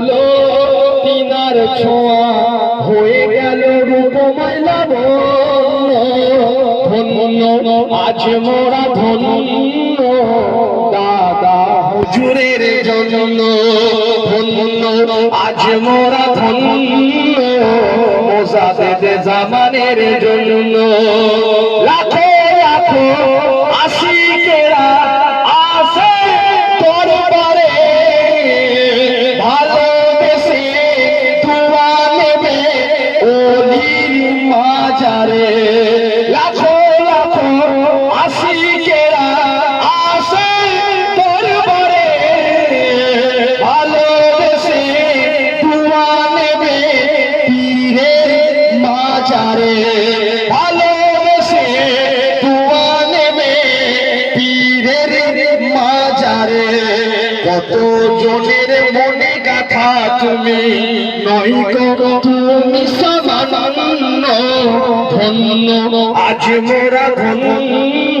হলো তিনার ছোঁয়া। হয়ে গেল রূপ ধন্য, আজ মোরা ধন দাদা হুজুরের জন্য আজ মোরা ধন মোসাদের জামানের জন্য মাজারে কত জনের মনে গাথা তুমি নই তুমি সমান্য ধন্য। আজ মোরা ধন্য।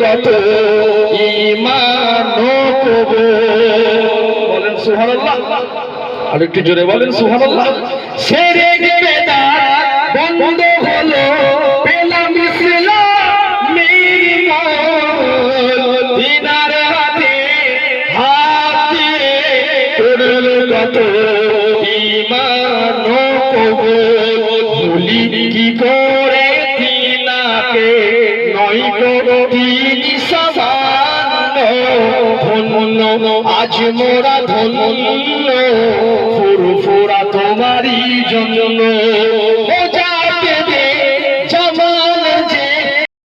কত ইমান বলেন সুবহানাল্লাহ। আর একটু জোরে বলেন সুবহানাল্লাহ। সেরে বেদা বন্ধ হলো। কি করে তিনাকে নয় করো আজ মোরা ধন্য। ফুরফুরা তোমারই জন্য।